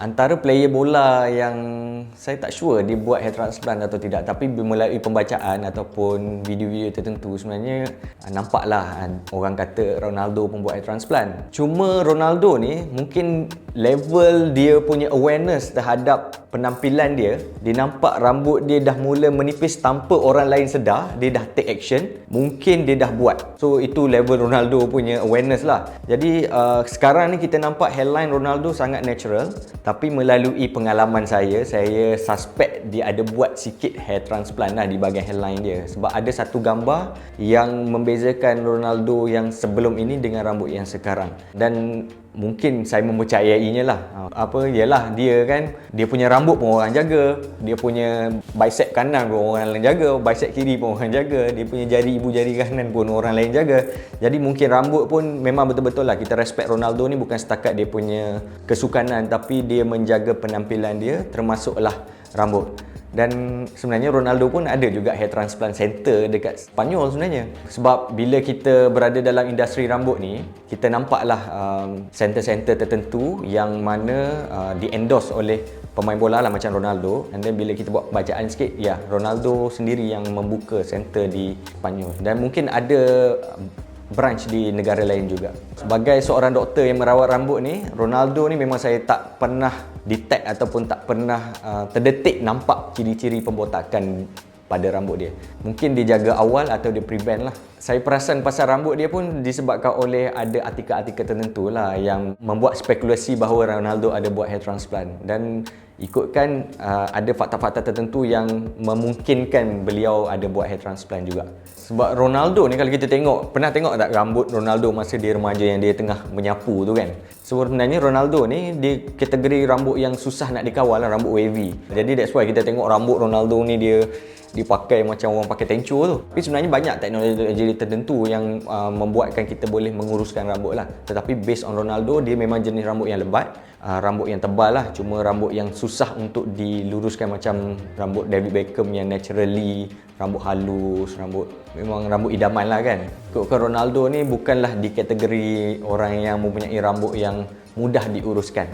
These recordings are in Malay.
Antara player bola yang saya tak sure dia buat hair transplant atau tidak tapi melalui pembacaan ataupun video-video tertentu sebenarnya ah, nampaklah ah, orang kata Ronaldo pun buat hair transplant. Cuma Ronaldo ni mungkin level dia punya awareness terhadap penampilan dia dia nampak rambut dia dah mula menipis tanpa orang lain sedar dia dah take action mungkin dia dah buat. So itu level Ronaldo punya awareness lah. Jadi uh, sekarang ni kita nampak hairline Ronaldo sangat natural tapi melalui pengalaman saya saya suspect dia ada buat sikit hair transplant lah di bahagian hairline dia. Sebab ada satu gambar yang membezakan Ronaldo yang sebelum ini dengan rambut yang sekarang. Dan mungkin saya mempercayainya lah. Ha, apa ialah dia kan dia punya rambut pun orang jaga. Dia punya bicep kanan pun orang lain jaga. Bicep kiri pun orang jaga. Dia punya jari ibu jari kanan pun orang lain jaga. Jadi mungkin rambut pun memang betul-betul lah kita respect Ronaldo ni bukan setakat dia punya kesukanan tapi dia menjaga penampilan dia termasuklah rambut dan sebenarnya Ronaldo pun ada juga hair transplant center dekat Spanyol sebenarnya. Sebab bila kita berada dalam industri rambut ni kita nampaklah um, center-center tertentu yang mana uh, di-endorse oleh pemain bola lah macam Ronaldo. And then bila kita buat bacaan sikit ya Ronaldo sendiri yang membuka center di Spanyol. Dan mungkin ada branch di negara lain juga. Sebagai seorang doktor yang merawat rambut ni, Ronaldo ni memang saya tak pernah detect ataupun tak pernah uh, terdetik nampak ciri-ciri pembotakan pada rambut dia. Mungkin dia jaga awal atau dia prevent lah. Saya perasan pasal rambut dia pun disebabkan oleh ada artikel-artikel tertentu lah yang membuat spekulasi bahawa Ronaldo ada buat hair transplant dan ikutkan uh, ada fakta-fakta tertentu yang memungkinkan beliau ada buat hair transplant juga. Sebab Ronaldo ni kalau kita tengok, pernah tengok tak rambut Ronaldo masa dia remaja yang dia tengah menyapu tu kan? Sebenarnya Ronaldo ni dia kategori rambut yang susah nak dikawal lah, rambut wavy. Jadi that's why kita tengok rambut Ronaldo ni dia dipakai macam orang pakai tenco tu. Tapi sebenarnya banyak teknologi tertentu yang uh, membuatkan kita boleh menguruskan rambut lah. Tetapi based on Ronaldo, dia memang jenis rambut yang lebat, uh, rambut yang tebal lah. Cuma rambut yang susah untuk diluruskan macam rambut David Beckham yang naturally rambut halus, rambut memang rambut idaman lah kan. Ikutkan Ronaldo ni bukanlah di kategori orang yang mempunyai rambut yang mudah diuruskan.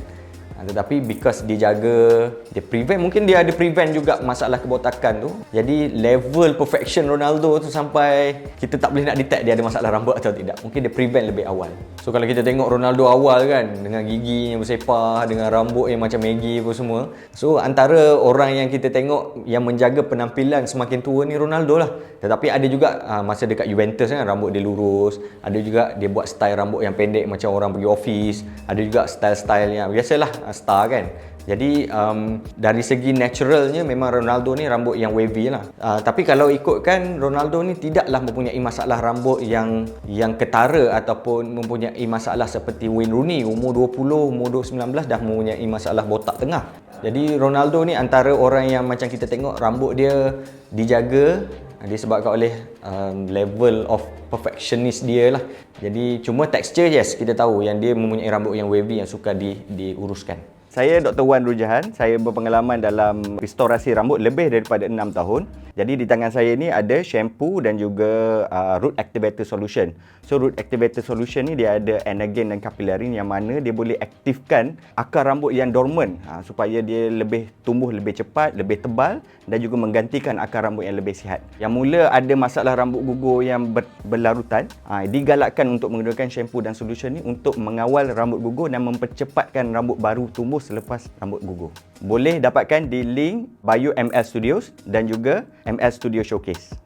Ha, tetapi because dia jaga, dia prevent, mungkin dia ada prevent juga masalah kebotakan tu. Jadi level perfection Ronaldo tu sampai kita tak boleh nak detect dia ada masalah rambut atau tidak. Mungkin dia prevent lebih awal. So kalau kita tengok Ronaldo awal kan, dengan gigi yang bersepah, dengan rambut yang macam Maggie pun semua. So antara orang yang kita tengok yang menjaga penampilan semakin tua ni Ronaldo lah. Tetapi ada juga uh, masa dekat Juventus kan, rambut dia lurus. Ada juga dia buat style rambut yang pendek macam orang pergi office. Ada juga style-style yang biasalah star kan jadi um, dari segi naturalnya memang Ronaldo ni rambut yang wavy lah. Uh, tapi kalau ikutkan Ronaldo ni tidaklah mempunyai masalah rambut yang yang ketara ataupun mempunyai masalah seperti Wayne Rooney umur 20, umur 19 dah mempunyai masalah botak tengah. Jadi Ronaldo ni antara orang yang macam kita tengok rambut dia dijaga disebabkan oleh um, level of perfectionist dia lah. Jadi cuma texture yes kita tahu yang dia mempunyai rambut yang wavy yang suka di diuruskan. Saya Dr. Wan Rujahan. Saya berpengalaman dalam restorasi rambut lebih daripada 6 tahun. Jadi di tangan saya ni ada shampoo dan juga uh, root activator solution. So root activator solution ni dia ada anagen dan capillarin yang mana dia boleh aktifkan akar rambut yang dormant uh, supaya dia lebih tumbuh lebih cepat, lebih tebal dan juga menggantikan akar rambut yang lebih sihat. Yang mula ada masalah rambut gugur yang ber, berlarutan, uh, digalakkan untuk menggunakan shampoo dan solution ni untuk mengawal rambut gugur dan mempercepatkan rambut baru tumbuh selepas rambut gugur. Boleh dapatkan di link Bio ML Studios dan juga ML Studio Showcase.